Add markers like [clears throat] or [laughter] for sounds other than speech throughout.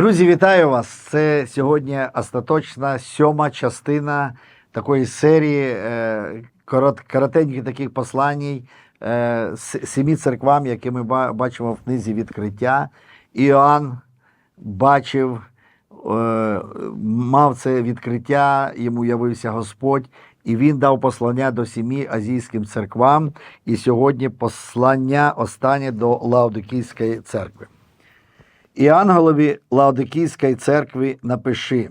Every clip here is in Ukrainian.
Друзі, вітаю вас! Це сьогодні остаточна сьома частина такої серії е, корот, коротеньких таких посланій е, сімі церквам, які ми бачимо в книзі відкриття. Іоанн бачив, е, мав це відкриття, йому явився Господь, і він дав послання до сімі азійським церквам. І сьогодні послання останнє до Лаодикійської церкви. І ангелові Лаодикійської церкви напиши.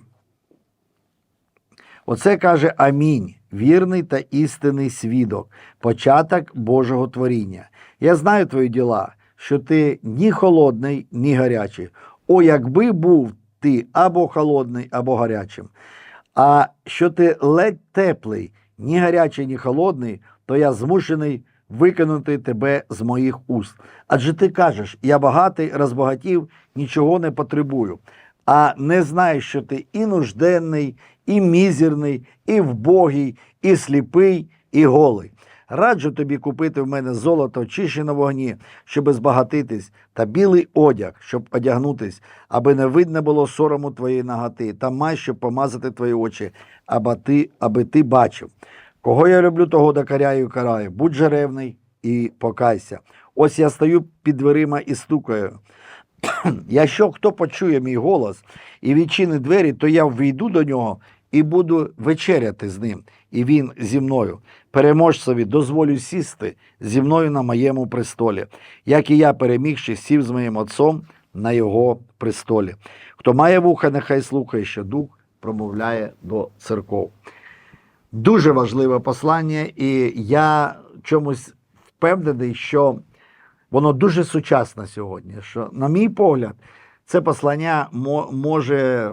Оце каже Амінь, вірний та істинний свідок, початок Божого творіння. Я знаю твої діла, що ти ні холодний, ні гарячий. О, якби був ти або холодний, або гарячим. А що ти ледь теплий, ні гарячий, ні холодний, то я змушений викинути тебе з моїх уст. Адже ти кажеш, я багатий, розбагатів, нічого не потребую, а не знаєш, що ти і нужденний, і мізерний, і вбогий, і сліпий, і голий. Раджу тобі купити в мене золото чище на вогні, щоби збагатитись, та білий одяг, щоб одягнутись, аби не видно було сорому твоєї наготи, та май, щоб помазати твої очі, аби ти, аби ти бачив. Кого я люблю, того докаряю і караю. Будь же ревний і покайся. Ось я стою під дверима і стукаю. [clears throat] Якщо хто почує мій голос і відчинить двері, то я війду до нього і буду вечеряти з ним, і він зі мною. Переможцеві дозволю сісти зі мною на моєму престолі, як і я, перемігши, сів з моїм отцом на його престолі. Хто має вуха, нехай слухає, що дух промовляє до церков. Дуже важливе послання, і я чомусь впевнений, що воно дуже сучасне сьогодні. Що, на мій погляд, це послання може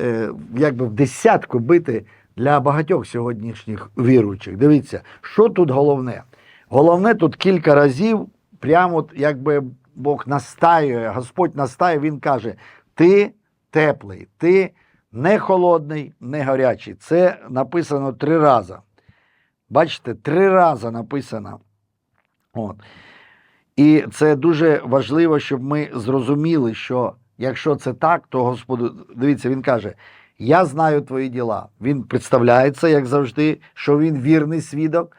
е, якби в десятку бити для багатьох сьогоднішніх віруючих. Дивіться, що тут головне? Головне тут кілька разів, прямо якби Бог настаює, Господь настає, Він каже: ти теплий, ти не холодний, не гарячий. Це написано три рази. Бачите, три рази написано. От. І це дуже важливо, щоб ми зрозуміли, що якщо це так, то Господу, дивіться, він каже: Я знаю твої діла. Він представляється, як завжди, що він вірний свідок.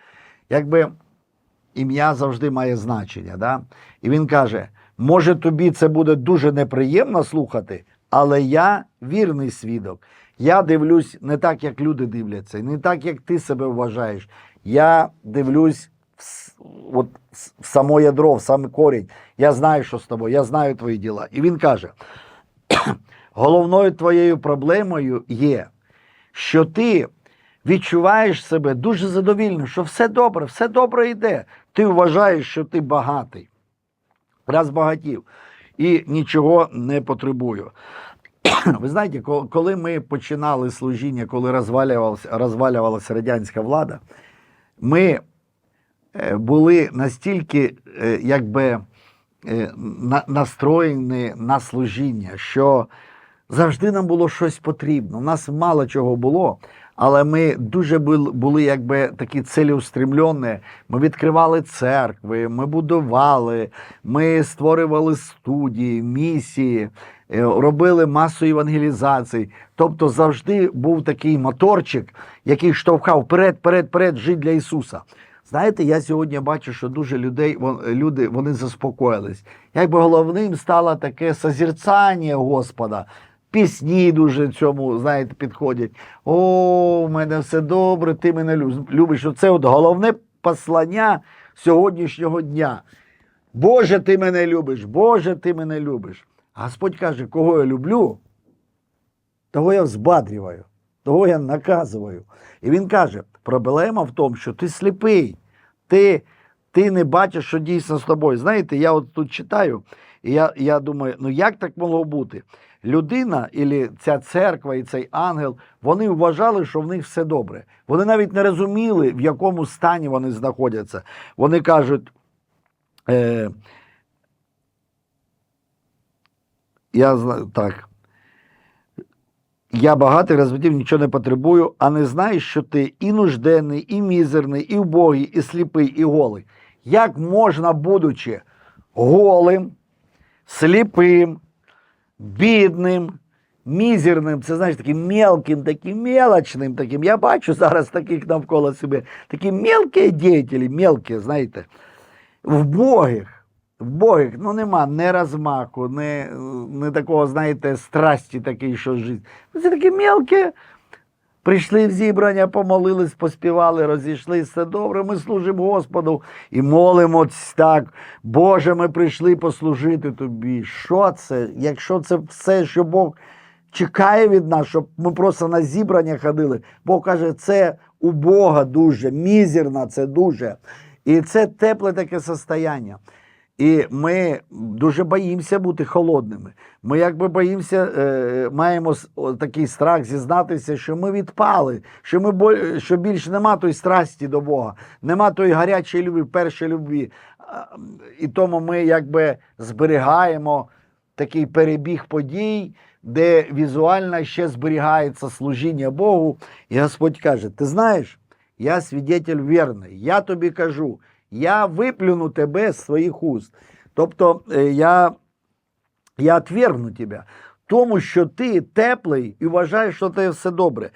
Якби ім'я завжди має значення. Да? І він каже: може, тобі це буде дуже неприємно слухати, але я вірний свідок. Я дивлюсь не так, як люди дивляться, не так, як ти себе вважаєш. Я дивлюсь в, от, в само ядро, в сам корінь. Я знаю, що з тобою, я знаю твої діла. І він каже: головною твоєю проблемою є, що ти відчуваєш себе дуже задовільно, що все добре, все добре йде. Ти вважаєш, що ти багатий, раз багатів, і нічого не потребую. [clears throat] Ви знаєте, коли ми починали служіння, коли розвалювалася, розвалювалася радянська влада, ми е, були настільки е, якби е, настроєні на служіння, що завжди нам було щось потрібно. У нас мало чого було, але ми дуже були якби такі цілеустремлені. Ми відкривали церкви, ми будували, ми створювали студії, місії, е, робили масу евангелізацій. Тобто завжди був такий моторчик, який штовхав вперед, вперед, вперед, жити для Ісуса. Знаєте, я сьогодні бачу, що дуже людей, люди вони заспокоїлись. Якби головним стало таке созерцання Господа. Пісні дуже цьому, знаєте, підходять. О, в мене все добре, ти мене любиш. Це от головне послання сьогоднішнього дня. Боже, ти мене любиш, Боже, ти мене любиш. Господь каже, кого я люблю, того я взбадрюваю, того я наказую. І він каже: проблема в тому, що ти сліпий, ти, ти не бачиш, що дійсно з тобою. Знаєте, я от тут читаю, і я, я думаю, ну як так могло бути? Людина, і ця церква, і цей ангел, вони вважали, що в них все добре. Вони навіть не розуміли, в якому стані вони знаходяться. Вони кажуть. Е, я так. Я багатий, розвитів, нічого не потребую, а не знаєш, що ти і нужденний, і мізерний, і вбогий, і сліпий, і голий. Як можна, будучи голим, сліпим, бідним, мізерним, це знаєш, таким мелким, таким мелочним, таким. Я бачу зараз таких навколо себе, такі мелкі діятелі, мелкі, знаєте, вбогих. Вбогих, ну нема не розмаху, не, такого, знаєте, страсті такої, що життя. Це такі мелкі. Прийшли в зібрання, помолились, поспівали, розійшлися, все добре, ми служимо Господу і молимось так. Боже, ми прийшли послужити тобі. Що це? Якщо це все, що Бог чекає від нас, щоб ми просто на зібрання ходили, Бог каже, це у Бога дуже, мізерно це дуже. І це тепле таке состояння. І ми дуже боїмося бути холодними. Ми якби боїмося, е, маємо такий страх зізнатися, що ми відпали, що ми що більше нема тої страсті до Бога, нема тої гарячої любві, першої любві. І тому ми якби зберігаємо такий перебіг подій, де візуально ще зберігається служіння Богу. І Господь каже: Ти знаєш, я свідетель вірний, я тобі кажу, я виплюну тебе з своїх уст. Тобто е, я, я отвергну тебе, тому що ти теплий і вважаєш, що це все добре.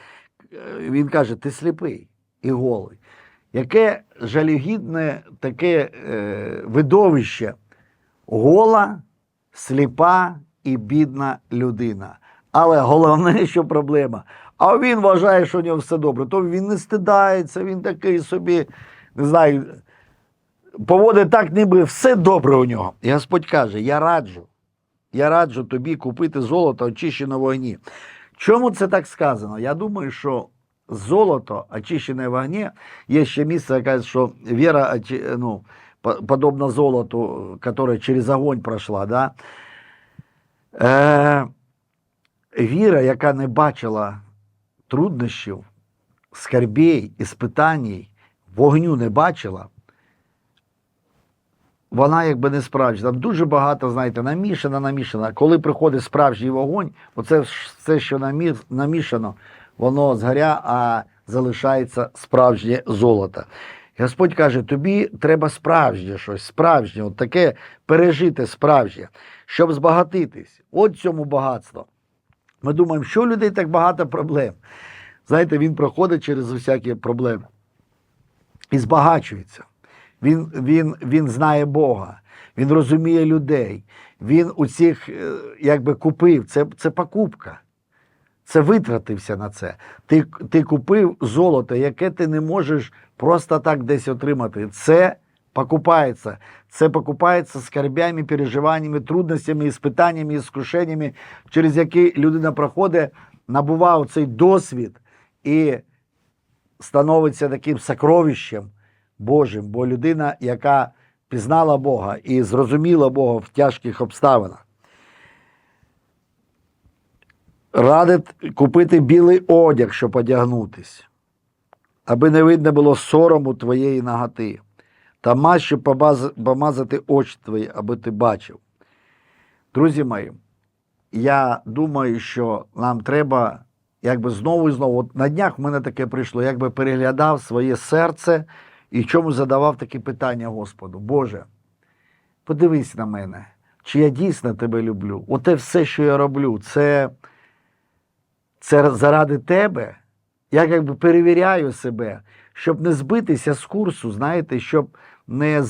Е, Він каже, ти сліпий і голий. Яке жалюгідне таке е, видовище гола, сліпа і бідна людина. Але головне, [laughs] що проблема. А він вважає, що у нього все добре. То він не стидається, він такий собі, не знаю, поводить так, ніби все добре у нього. І Господь каже: Я раджу, я раджу тобі купити золото, очищене в вогні. Чому це так сказано? Я думаю, що золото, очищене в вогні, є ще місце, яке що віра ну, по- подобна золоту, яке через огонь пройшла. Да? Е, віра, яка не бачила труднощів, скарбей, іспитань, вогню не бачила, вона якби не справжня. Там дуже багато, знаєте, намішана, намішана. Коли приходить справжній вогонь, оце все, що намішано, воно згоря, а залишається справжнє золото. Господь каже: тобі треба справжнє щось, справжнє, от таке пережити справжнє, щоб збагатитись. От цьому багатство. Ми думаємо, що у людей так багато проблем. Знаєте, він проходить через усякі проблеми і збагачується. Він, він, він знає Бога, він розуміє людей. Він у цих е, якби купив. Це, це покупка. Це витратився на це. Ти, ти купив золото, яке ти не можеш просто так десь отримати. Це покупається. Це покупається скарбями, переживаннями, трудностями, іспитаннями, іскушеннями, через які людина проходить, набуває цей досвід і становиться таким сокровищем Божим, бо людина, яка пізнала Бога і зрозуміла Бога в тяжких обставинах. Радить купити білий одяг, щоб одягнутись, аби не видно було сорому твоєї наготи, та мазь, щоб помазати очі твої, аби ти бачив. Друзі мої, я думаю, що нам треба якби знову і знову. От на днях в мене таке прийшло, якби переглядав своє серце і чому задавав такі питання Господу. Боже, подивись на мене, чи я дійсно тебе люблю. Оте все, що я роблю, це, це заради тебе. Я якби перевіряю себе, щоб не збитися з курсу, знаєте, щоб не,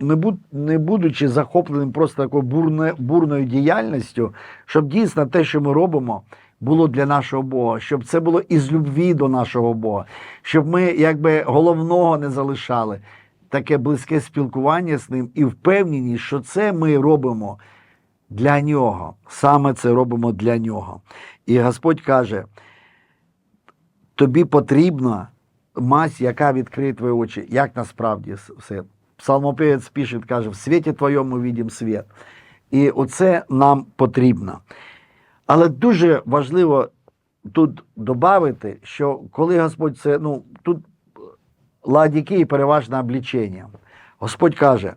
не, буд, не будучи захопленим просто такою бурне, бурною діяльністю, щоб дійсно те, що ми робимо, було для нашого Бога, щоб це було із любві до нашого Бога, щоб ми якби головного не залишали, таке близьке спілкування з ним і впевненість, що це ми робимо для нього. Саме це робимо для нього. І Господь каже: тобі потрібна мазь, яка відкриє твої очі. Як насправді все? Псалмопевець пише, каже, в світі твоєму видім світ. І оце нам потрібно. Але дуже важливо тут додати, що коли Господь це, ну, тут ладіки і переважне облічення. Господь каже: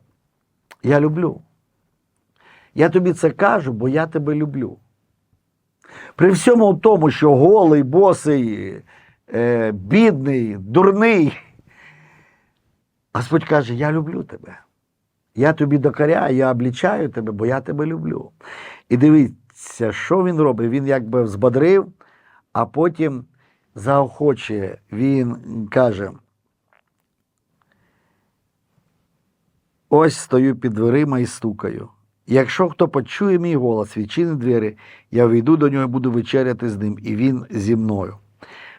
Я люблю. Я тобі це кажу, бо я тебе люблю. При всьому тому, що голий, босий, е, бідний, дурний, Господь каже: Я люблю тебе. Я тобі докоряю, я облічаю тебе, бо я тебе люблю. І дивись, дивіться, що він робить. Він якби взбодрив, а потім заохочує. Він каже: ось стою під дверима і стукаю. Якщо хто почує мій голос, відчинить двері, я війду до нього і буду вечеряти з ним, і він зі мною.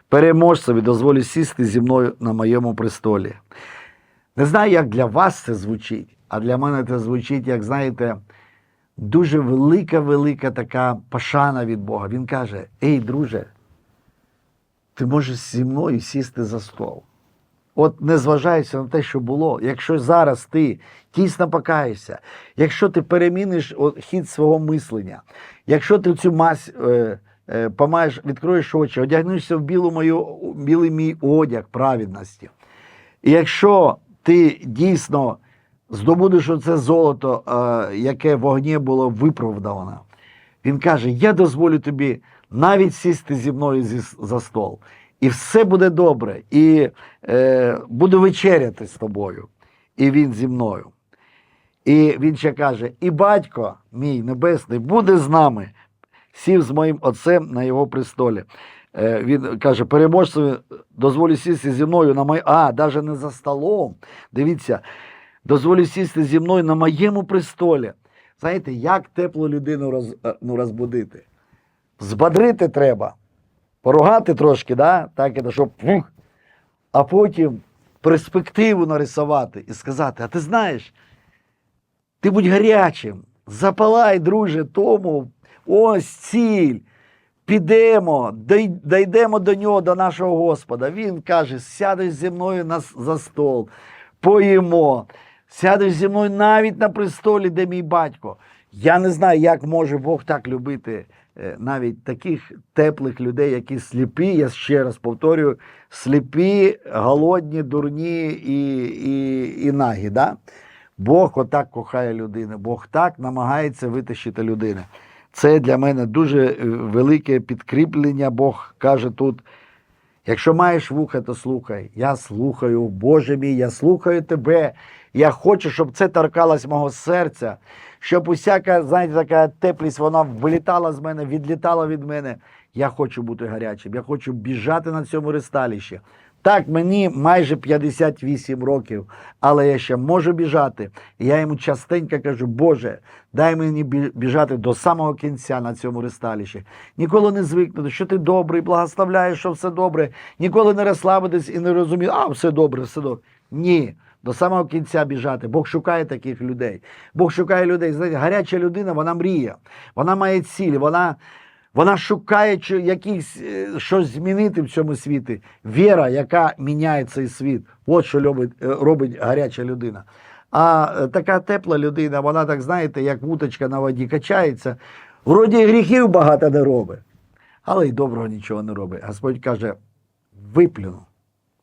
Переможцеві дозволю сісти зі мною на моєму престолі. Не знаю, як для вас це звучить, а для мене це звучить, як знаєте, дуже велика, велика така пошана від Бога. Він каже: Ей, друже, ти можеш зі мною сісти за стол. От не зважаючи на те, що було, якщо зараз ти тісно покаєшся, якщо ти переміниш хід свого мислення, якщо ти цю мазь е, е, помаєш, відкроєш очі, одягнешся в білу мою, білий мій одяг праведності, і якщо ти дійсно здобудеш оце золото, е, яке вогні було виправдано, він каже: Я дозволю тобі навіть сісти зі мною за стол. І все буде добре, і е, буду вечеряти з тобою, і він зі мною. І він ще каже: І батько мій небесний буде з нами, сів з моїм отцем на його престолі. Е, він каже: переможцеві дозволю сісти зі мною на моє. А, навіть не за столом. Дивіться, дозволю сісти зі мною на моєму престолі. Знаєте, як теплу людину роз, е, ну, розбудити? Збадрити треба, поругати трошки, да? так, щоб, а потім перспективу нарисувати і сказати: а ти знаєш, ти будь гарячим, запалай, друже, тому ось ціль. Підемо, дійдемо до нього, до нашого Господа. Він каже: сядеш зі мною на, за стол, поїмо, сядеш зі мною навіть на престолі, де мій батько. Я не знаю, як може Бог так любити е, навіть таких теплих людей, які сліпі, я ще раз повторюю, сліпі, голодні, дурні і, і, і нагі. Да? Бог отак кохає людину, Бог так намагається витащити людину. Це для мене дуже е, велике підкріплення. Бог каже тут: якщо маєш вуха, то слухай. Я слухаю, Боже мій, я слухаю тебе. Я хочу, щоб це торкалось мого серця, щоб усяка, знаєте, така теплість, вона вилітала з мене, відлітала від мене. Я хочу бути гарячим, я хочу біжати на цьому ристалищі. Так, мені майже 58 років, але я ще можу біжати. І я йому частенько кажу, Боже, дай мені біжати до самого кінця на цьому ристалищі. Ніколи не звикнути, що ти добрий, благословляєш, що все добре. Ніколи не розслабитись і не розуміти, а все добре, все добре. Ні. До самого кінця біжати. Бог шукає таких людей. Бог шукає людей. Знаєте, гаряча людина, вона мріє, вона має цілі, вона, вона шукає якісь, е, щось змінити в цьому світі. Віра, яка міняє цей світ. От що робить, е, робить гаряча людина. А е, така тепла людина, вона так, знаєте, як вуточка на воді качається. Вроді гріхів багато не робить, але й доброго нічого не робить. Господь каже: виплюну,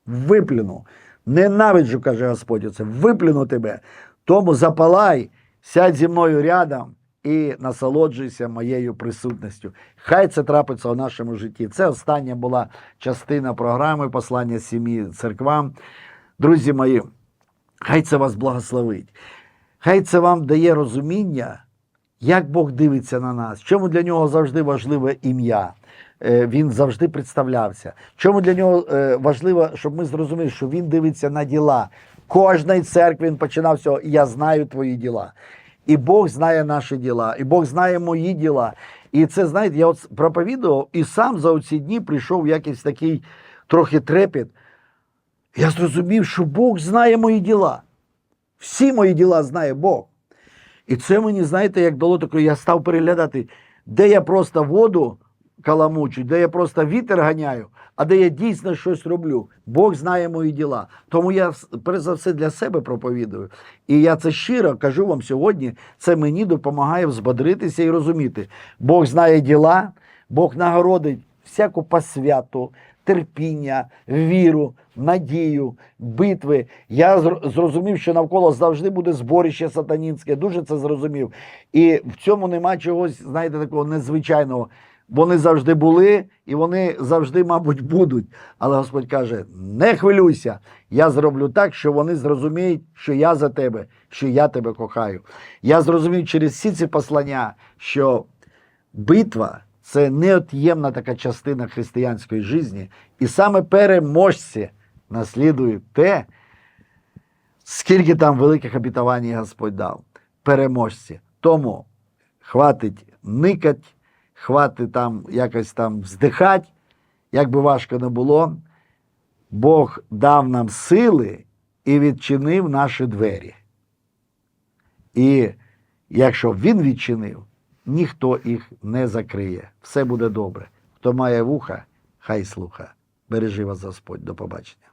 виплюну. Ненавиджу, каже Господь, оце, виплюну тебе. Тому запалай, сядь зі мною рядом і насолоджуйся моєю присутністю. Хай це трапиться у нашому житті. Це остання була частина програми послання сім'ї церквам. Друзі мої, хай це вас благословить. Хай це вам дає розуміння, як Бог дивиться на нас, чому для нього завжди важливе ім'я. Е, Він завжди представлявся. Чому для нього е, важливо, щоб ми зрозуміли, що він дивиться на діла. Кожної церкви він починав цього, я знаю твої діла. І Бог знає наші діла, і Бог знає мої діла. І це, знаєте, я от проповідував і сам за оці дні прийшов якийсь такий трохи трепет. Я зрозумів, що Бог знає мої діла. Всі мої діла знає Бог. І це мені, знаєте, як дало таке, я став переглядати, де я просто воду каламучу, де я просто вітер ганяю, а де я дійсно щось роблю. Бог знає мої діла. Тому я перш за все для себе проповідую. І я це щиро кажу вам сьогодні. Це мені допомагає взбодритися і розуміти. Бог знає діла, Бог нагородить всяку посвяту, терпіння, віру, надію, битви. Я зрозумів, що навколо завжди буде зборище сатанінське. Дуже це зрозумів. І в цьому нема чогось, знаєте, такого незвичайного. Вони завжди були і вони завжди, мабуть, будуть. Але Господь каже: не хвилюйся, я зроблю так, що вони зрозуміють, що я за тебе, що я тебе кохаю. Я зрозумів через всі ці послання, що битва це неот'ємна така частина християнської житті, і саме переможці наслідують те, скільки там великих обітувань Господь дав. Переможці. Тому хватить никать, хватить там якось там вздихать, як би важко не було. Бог дав нам сили і відчинив наші двері. І якщо він відчинив, ніхто їх не закриє. Все буде добре. Хто має вуха, хай слуха. Бережи вас Господь. До побачення.